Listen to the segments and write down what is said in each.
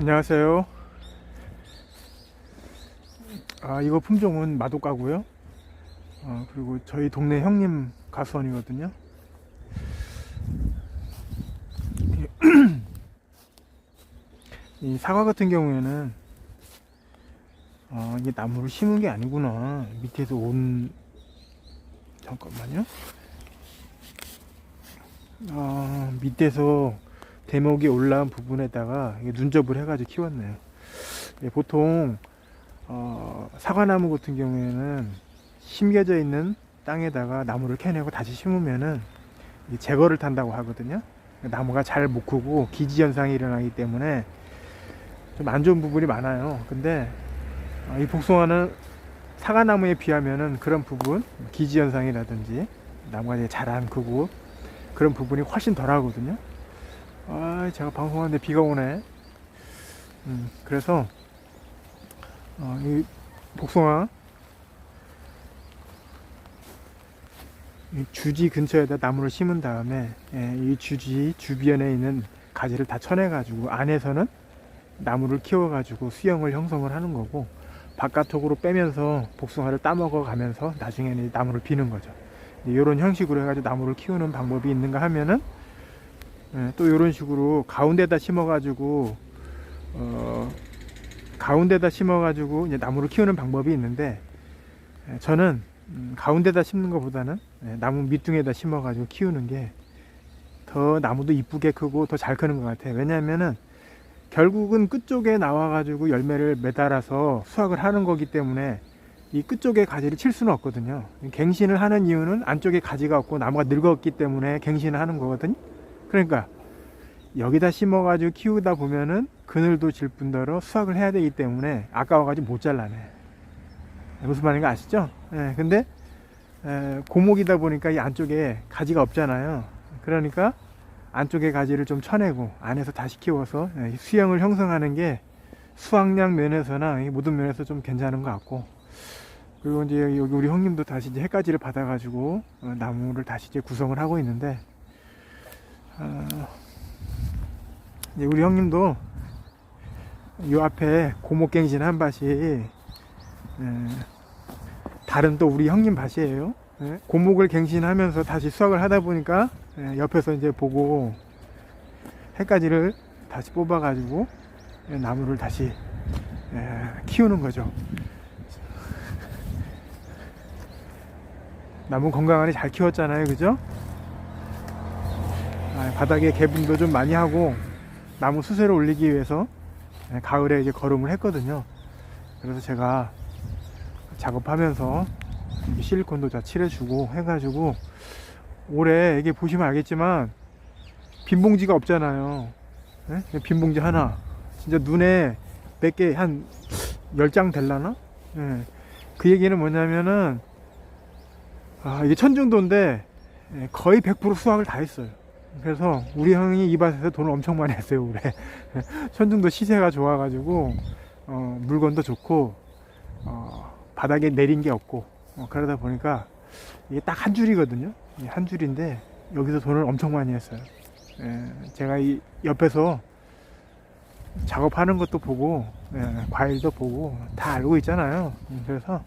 안녕하세요. 아, 이거 품종은 마도가고요. 어, 그리고 저희 동네 형님 가수원이거든요. 이 사과 같은 경우에는 어, 이게 나무를 심은 게 아니구나. 밑에서 온 잠깐만요. 아, 밑에서 대목이 올라온 부분에다가 눈접을 해가지고 키웠네요. 예, 보통 어, 사과나무 같은 경우에는 심겨져 있는 땅에다가 나무를 캐내고 다시 심으면은 이 제거를 탄다고 하거든요. 나무가 잘 못 크고 기지 현상이 일어나기 때문에 좀 안 좋은 부분이 많아요. 근데 어, 이 복숭아는 사과나무에 비하면은 그런 부분 기지 현상이라든지 나무가 잘 안 크고 그런 부분이 훨씬 덜 하거든요. 아, 제가 방송하는데 비가 오네. 음, 그래서 어, 이 복숭아 이 주지 근처에다 나무를 심은 다음에 예, 이 주지 주변에 있는 가지를 다 쳐내 가지고 안에서는 나무를 키워 가지고 수영을 형성을 하는 거고 바깥쪽으로 빼면서 복숭아를 따먹어 가면서 나중에는 이 나무를 비는 거죠. 이런 형식으로 해가지고 나무를 키우는 방법이 있는가 하면은 예, 또 이런 식으로 가운데다 심어가지고 어, 가운데다 심어가지고 이제 나무를 키우는 방법이 있는데 예, 저는 음, 가운데다 심는 것보다는 예, 나무 밑둥에다 심어가지고 키우는 게 더 나무도 이쁘게 크고 더 잘 크는 것 같아요. 왜냐하면은 결국은 끝쪽에 나와가지고 열매를 매달아서 수확을 하는 거기 때문에 이 끝쪽에 가지를 칠 수는 없거든요. 갱신을 하는 이유는 안쪽에 가지가 없고 나무가 늙었기 때문에 갱신을 하는 거거든요. 그러니까 여기다 심어가지고 키우다 보면은 그늘도 질 뿐더러 수확을 해야 되기 때문에 아까워가지고 못 잘라내. 무슨 말인가 아시죠? 예, 근데 에, 고목이다 보니까 이 안쪽에 가지가 없잖아요. 그러니까 안쪽에 가지를 좀 쳐내고 안에서 다시 키워서 예, 수영을 형성하는 게 수확량 면에서나 이 모든 면에서 좀 괜찮은 것 같고 그리고 이제 여기 우리 형님도 다시 이제 해가지를 받아가지고 어, 나무를 다시 이제 구성을 하고 있는데 우리 형님도 요 앞에 고목갱신 한 밭이 에, 다른 또 우리 형님 밭이에요. 예, 고목을 갱신하면서 다시 수확을 하다 보니까 예, 옆에서 이제 보고 해가지를 다시 뽑아가지고 예, 나무를 다시 예, 키우는 거죠. 나무 건강하게 잘 키웠잖아요, 그죠? 아, 바닥에 개분도 좀 많이 하고 나무 수세를 올리기 위해서 예, 가을에 이제 거름을 했거든요. 그래서 제가 작업하면서 실리콘도 다 칠해주고 해가지고 올해 이게 보시면 알겠지만 빈 봉지가 없잖아요. 예? 빈 봉지 하나 진짜 눈에 몇 개 한 열 장 될라나? 예. 그 얘기는 뭐냐면은 아 이게 천중도인데 예, 거의 100% 수확을 다 했어요. 그래서 우리 형이 이 밭에서 돈을 엄청 많이 했어요 올해. 천중도 시세가 좋아가지고 어, 물건도 좋고 어, 바닥에 내린 게 없고 어, 그러다 보니까 이게 딱 한 줄이거든요. 이한 줄인데 여기서 돈을 엄청 많이 했어요. 예, 제가 이 옆에서 작업하는 것도 보고 예, 과일도 보고 다 알고 있잖아요. 음, 그래서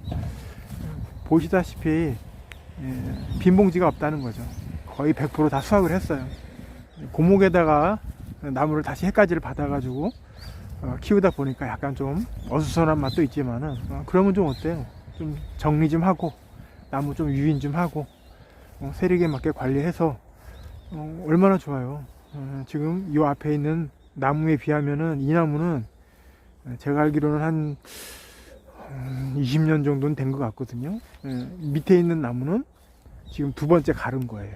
보시다시피 예, 빈 봉지가 없다는 거죠. 거의 100%다 수확을 했어요. 고목에다가 나무를 다시 해까지를 받아가지고 어, 키우다 보니까 약간 좀 어수선한 맛도 있지만은 어, 그러면 좀 어때요? 좀 정리 좀 하고 나무 좀 유인 좀 하고 어, 세력에 맞게 관리해서 어, 얼마나 좋아요. 어, 지금 이 앞에 있는 나무에 비하면은 이 나무는 제가 알기로는 한 음, 20년 정도는 된 것 같거든요. 예, 밑에 있는 나무는 지금 두 번째 가른 거예요.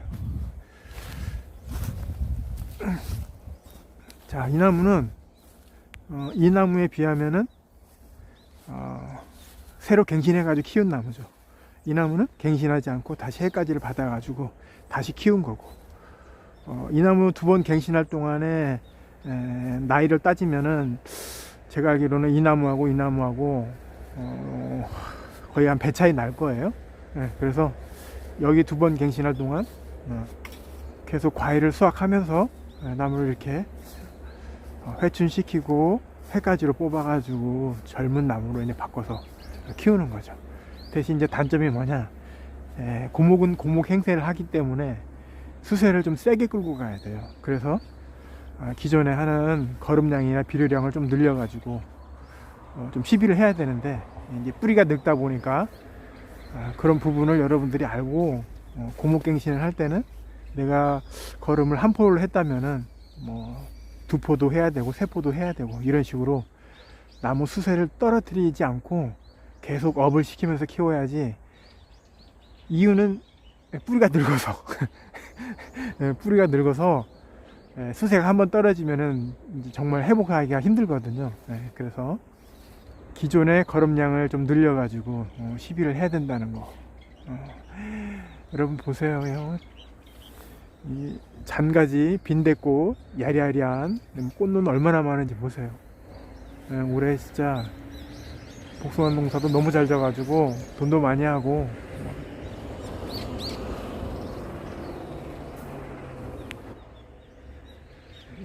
자, 이 나무는 어, 이 나무에 비하면은 어, 새로 갱신해가지고 키운 나무죠. 이 나무는 갱신하지 않고 다시 해까지를 받아가지고 다시 키운 거고 어, 이 나무 두 번 갱신할 동안에 에, 나이를 따지면은 제가 알기로는 이 나무하고 이 나무하고 어, 거의 한 배 차이 날 거예요. 예, 그래서 여기 두 번 갱신할 동안 어, 계속 과일을 수확하면서 예, 나무를 이렇게 어, 회춘시키고 해가지로 뽑아가지고 젊은 나무로 이제 바꿔서 키우는 거죠. 대신 이제 단점이 뭐냐? 에, 고목은 고목 행세를 하기 때문에 수세를 좀 세게 끌고 가야 돼요. 그래서 아, 기존에 하는 거름량이나 비료량을 좀 늘려가지고 어, 좀 시비를 해야 되는데 이제 뿌리가 늙다 보니까 아, 그런 부분을 여러분들이 알고 어, 고목갱신을 할 때는 내가 걸음을 한 포를 했다면은 뭐 두 포도 해야 되고 세 포도 해야 되고 이런 식으로 나무 수세를 떨어뜨리지 않고 계속 업을 시키면서 키워야지 이유는 뿌리가 늙어서 예, 뿌리가 늙어서 예, 수세가 한번 떨어지면은 정말 회복하기가 힘들거든요. 예, 그래서 기존의 걸음량을 좀 늘려가지고 어, 시비를 해야 된다는 거. 어, 여러분 보세요. 형. 이 잔가지, 빈대꽃, 야리야리한 꽃눈 얼마나 많은지 보세요. 예, 올해 진짜 복숭아 농사도 너무 잘 져가지고 돈도 많이 하고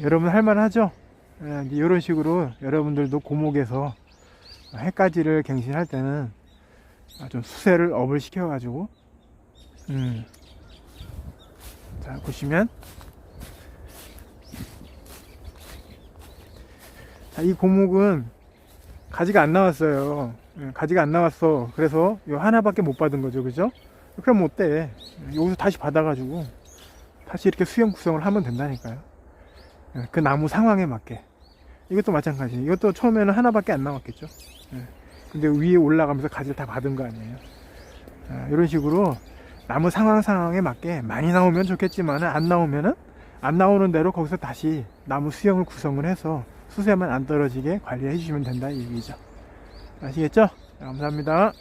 여러분 할만하죠? 예, 이런 식으로 여러분들도 고목에서 해까지를 갱신할 때는 아, 좀 수세를 업을 시켜 가지고 음. 자 보시면. 자, 이 고목은 가지가 안 나왔어요. 예, 가지가 안 나왔어. 그래서 요 하나밖에 못 받은 거죠. 그죠? 그럼 어때 여기서 다시 받아 가지고 다시 이렇게 수영 구성을 하면 된다니까요. 예, 그 나무 상황에 맞게 이것도 마찬가지 이것도 처음에는 하나밖에 안 나왔겠죠. 예. 근데 위에 올라가면서 가지를 다 받은 거 아니에요. 아, 이런 식으로 나무 상황 상황에 맞게 많이 나오면 좋겠지만 안 나오면은 안 나오는 대로 거기서 다시 나무 수영을 구성을 해서 수세만 안 떨어지게 관리해 주시면 된다 이 얘기죠. 아시겠죠? 자, 감사합니다